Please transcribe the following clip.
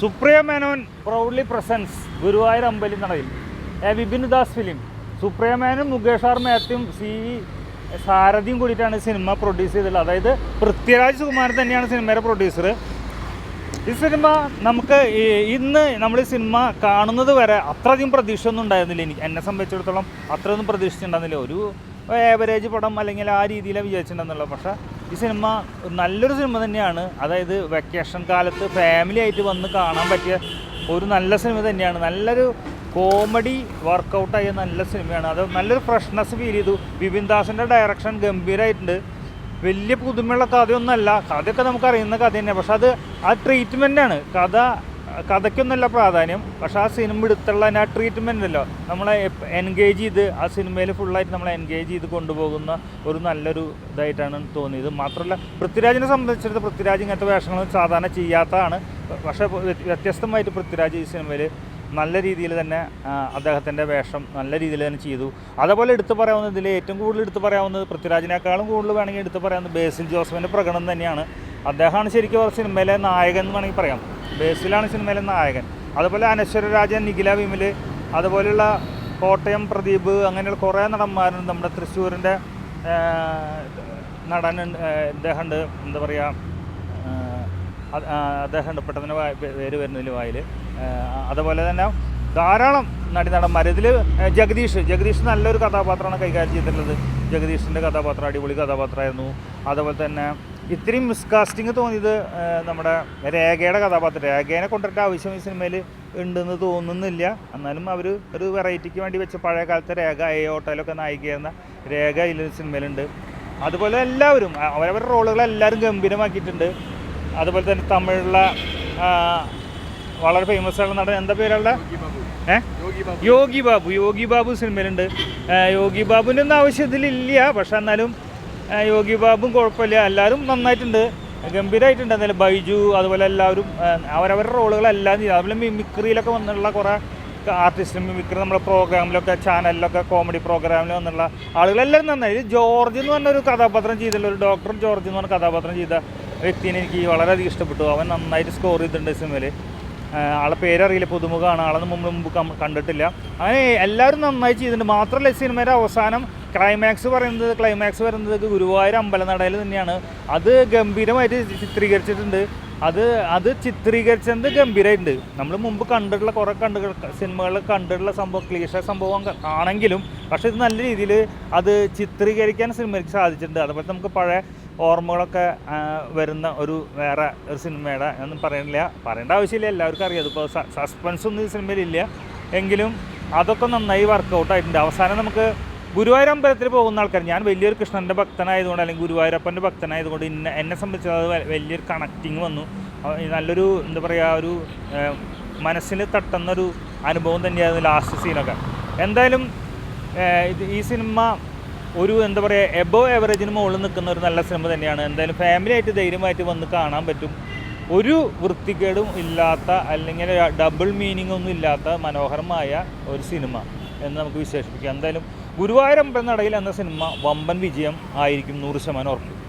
Supriya Menon proudly presents Guruvayur അമ്പലി നടയിൽ a Vipin Das film. Supriya Menon Mukesh R മാത്യും C സാരഥിയും കൂടിയിട്ടാണ് സിനിമ പ്രൊഡ്യൂസ് ചെയ്തിട്ടുള്ളത്. അതായത് പൃഥ്വിരാജ് സുകുമാരൻ തന്നെയാണ് സിനിമയുടെ പ്രൊഡ്യൂസർ ഈ സിനിമ നമുക്ക് ഇന്ന് നമ്മൾ ഈ സിനിമ കാണുന്നത് വരെ അത്രയധികം പ്രതീക്ഷയൊന്നും ഉണ്ടായിരുന്നില്ല. എനിക്ക് എന്നെ സംബന്ധിച്ചിടത്തോളം അത്രയൊന്നും പ്രതീക്ഷിച്ചിട്ടുണ്ടായിരുന്നില്ല. ഒരു ഏവറേജ് പടം അല്ലെങ്കിൽ ആ രീതിയിലാണ് വിചാരിച്ചിട്ടുണ്ടെന്നുള്ളത് പക്ഷേ ഈ സിനിമ നല്ലൊരു സിനിമ തന്നെയാണ്. അതായത് വെക്കേഷൻ കാലത്ത് ഫാമിലി ആയിട്ട് വന്ന് കാണാൻ പറ്റിയ ഒരു നല്ല സിനിമ തന്നെയാണ്. നല്ലൊരു കോമഡി വർക്കൗട്ടായ നല്ല സിനിമയാണ്. അത് നല്ലൊരു ഫ്രഷ്നെസ് ഫീൽ ചെയ്തു. വിപിൻ ദാസിന്റെ ഡയറക്ഷൻ ഗംഭീരമായിട്ടുണ്ട് വലിയ പുതുമയുള്ള കഥയൊന്നുമല്ല. കഥയൊക്കെ നമുക്ക് അറിയുന്ന കഥ തന്നെയാണ്. പക്ഷെ അത് ആ ട്രീറ്റ്മെന്റാണ് കഥ കഥയ്ക്കൊന്നുമല്ല പ്രാധാന്യം. പക്ഷെ ആ സിനിമ എടുത്തുള്ള ആ ട്രീറ്റ്മെന്റ് അല്ലോ നമ്മളെ എൻഗേജ് ചെയ്ത് ആ സിനിമയിൽ ഫുള്ളായിട്ട് നമ്മളെ എൻഗേജ് ചെയ്ത് കൊണ്ടുപോകുന്ന ഒരു നല്ലൊരു ഇതായിട്ടാണ് തോന്നിയത്. മാത്രമല്ല പൃഥ്വിരാജിനെ സംബന്ധിച്ചിടത്ത് പൃഥ്വിരാജ് ഇങ്ങനത്തെ വേഷങ്ങൾ സാധാരണ ചെയ്യാത്തതാണ്. പക്ഷേ വ്യത്യസ്തമായിട്ട് പൃഥ്വിരാജ് ഈ സിനിമയിൽ നല്ല രീതിയിൽ തന്നെ അദ്ദേഹത്തിന്റെ വേഷം നല്ല രീതിയിൽ തന്നെ ചെയ്തു. അതേപോലെ എടുത്തു പറയാവുന്നത് ഇതിൽ ഏറ്റവും കൂടുതൽ എടുത്തു പറയാവുന്നത് പൃഥ്വിരാജിനേക്കാളും കൂടുതൽ വേണമെങ്കിൽ എടുത്തു പറയാവുന്നത് ബേസിൽ ജോസഫിന്റെ പ്രകടനം തന്നെയാണ്. അദ്ദേഹമാണ് ശരിക്കും സിനിമയിലെ നായകൻ എന്ന് വേണമെങ്കിൽ പറയാം. ബേസിലാണ് സിനിമയിലെ നായകൻ. അതുപോലെ അനശ്വരരാജൻ നിഖില വിമൽ അതുപോലെയുള്ള കോട്ടയം പ്രദീപ് അങ്ങനെയുള്ള കുറേ നടന്മാരുണ്ട് നമ്മുടെ തൃശ്ശൂരിന്റെ നടൻ ഇദ്ദേഹമുണ്ട്. എന്താ പറയുക അദ്ദേഹമുണ്ട്. പെട്ടെന്ന് പേര് വരുന്നതിൽ വായിൽ. അതുപോലെ തന്നെ ധാരാളം നടി നടന്മാർ ഇതിൽ ജഗദീഷ്. ജഗദീഷ് നല്ലൊരു കഥാപാത്രമാണ് കൈകാര്യം ചെയ്തിട്ടുള്ളത്. ജഗദീഷിന്റെ കഥാപാത്രം അടിപൊളി കഥാപാത്രമായിരുന്നു. അതുപോലെ തന്നെ ഇത്രയും മിസ്കാസ്റ്റിംഗ് തോന്നിയത് നമ്മുടെ രേഖയുടെ കഥാപാത്രം. രേഖേനെ കൊണ്ടിട്ട് ആവശ്യം ഈ സിനിമയിൽ ഉണ്ടെന്ന് തോന്നുന്നില്ല. എന്നാലും അവർ ഒരു വെറൈറ്റിക്ക് വേണ്ടി വെച്ച പഴയ കാലത്തെ രേഖ എ ഓട്ടോയിലൊക്കെ നായികയായിരുന്ന രേഖ ഇതിൽ സിനിമയിലുണ്ട് അതുപോലെ എല്ലാവരും അവരവരുടെ റോളുകൾ എല്ലാവരും ഗംഭീരമാക്കിയിട്ടുണ്ട്. അതുപോലെ തന്നെ തമിഴിലുള്ള വളരെ ഫേമസ് ആയിട്ടുള്ള നടൻ എന്താ പേരുള്ള യോഗി ബാബു. യോഗി ബാബു. സിനിമയിലുണ്ട് യോഗി ബാബുവിന്റെ ഒന്നും ആവശ്യം ഇതിലില്ല പക്ഷെ എന്നാലും യോഗി ബാബും കുഴപ്പമില്ല. എല്ലാവരും നന്നായിട്ടുണ്ട്. ഗംഭീരമായിട്ടുണ്ട് എന്തായാലും ബൈജു അതുപോലെ എല്ലാവരും അവരവരുടെ റോളുകളെല്ലാം ചെയ്തു. അതുപോലെ മിമിക്രിയിലൊക്കെ വന്നുള്ള കുറേ ആർട്ടിസ്റ്റും മിമിക്രി നമ്മുടെ പ്രോഗ്രാമിലൊക്കെ ചാനലിലൊക്കെ കോമഡി പ്രോഗ്രാമിൽ വന്നുള്ള ആളുകളെല്ലാം നന്നായി. ജോർജ് എന്ന് പറഞ്ഞ ഒരു കഥാപാത്രം ചെയ്തിട്ടുള്ള ഒരു ഡോക്ടർ ജോർജ് എന്ന് പറഞ്ഞ കഥാപാത്രം ചെയ്ത വ്യക്തിനെ എനിക്ക് വളരെയധികം ഇഷ്ടപ്പെട്ടു. അവൻ നന്നായിട്ട് സ്കോർ ചെയ്തിട്ടുണ്ട് സിനിമയിൽ ആളെ പേരറിയില്ല. പുതുമുഖമാണ്. ആളൊന്നും മുമ്പ് മുമ്പ് കണ്ടിട്ടില്ല. അങ്ങനെ എല്ലാവരും നന്നായി ചെയ്തിട്ടുണ്ട്. മാത്രമല്ല സിനിമയുടെ അവസാനം ക്ലൈമാക്സ് പറയുന്നത് ക്ലൈമാക്സ് വരുന്നത് ഗുരുവായൂർ അമ്പലനടയിൽ തന്നെയാണ്. അത് ഗംഭീരമായിട്ട് ചിത്രീകരിച്ചിട്ടുണ്ട്. അത് അത് ചിത്രീകരിച്ചത് ഗംഭീരമായിട്ടുണ്ട് നമ്മൾ മുമ്പ് കണ്ടിട്ടുള്ള കുറേ കണ്ടു സിനിമകളിൽ കണ്ടിട്ടുള്ള സംഭവം ക്ലീഷ സംഭവം ആണെങ്കിലും പക്ഷേ ഇത് നല്ല രീതിയിൽ അത് ചിത്രീകരിക്കാൻ സിനിമയ്ക്ക് സാധിച്ചിട്ടുണ്ട്. അതുപോലെ നമുക്ക് പഴയ ഓർമ്മകളൊക്കെ വരുന്ന ഒരു വേറെ ഒരു സിനിമയുടെ ഒന്നും പറയണില്ല. പറയേണ്ട ആവശ്യമില്ല. എല്ലാവർക്കും അറിയാം. ഇപ്പോൾ സസ്പെൻസ് ഒന്നും ഈ സിനിമയിലില്ല എങ്കിലും അതൊക്കെ നന്നായി വർക്കൗട്ട് ആയിട്ടുണ്ട്. അവസാനം നമുക്ക് ഗുരുവായൂർ അമ്പലത്തിൽ പോകുന്ന ആൾക്കാർ ഞാൻ വലിയൊരു കൃഷ്ണന്റെ ഭക്തനായതുകൊണ്ട് അല്ലെങ്കിൽ ഗുരുവായൂരപ്പന്റെ ഭക്തനായതുകൊണ്ട് ഇന്ന എന്നെ സംബന്ധിച്ച് അത് വലിയൊരു കണക്റ്റിങ് വന്നു. നല്ലൊരു എന്താ പറയുക ഒരു മനസ്സിന് തട്ടുന്നൊരു അനുഭവം തന്നെയായിരുന്നു ലാസ്റ്റ് സീനൊക്കെ എന്തായാലും ഇത് ഈ സിനിമ ഒരു എന്താ പറയുക എബോ എവറേജിന് മുകളിൽ നിൽക്കുന്ന ഒരു നല്ല സിനിമ തന്നെയാണ്. എന്തായാലും ഫാമിലി ആയിട്ട് ധൈര്യമായിട്ട് വന്ന് കാണാൻ പറ്റും. ഒരു വൃത്തികേടും ഇല്ലാത്ത അല്ലെങ്കിൽ ഡബിൾ മീനിങ് ഒന്നും ഇല്ലാത്ത മനോഹരമായ ഒരു സിനിമ എന്ന് നമുക്ക് വിശേഷിപ്പിക്കാം. എന്തായാലും ഗുരുവായൂരമ്പലനടയിൽ എന്ന സിനിമ വമ്പൻ വിജയം ആയിരിക്കും നൂറ് ശതമാനം ഉറപ്പ്.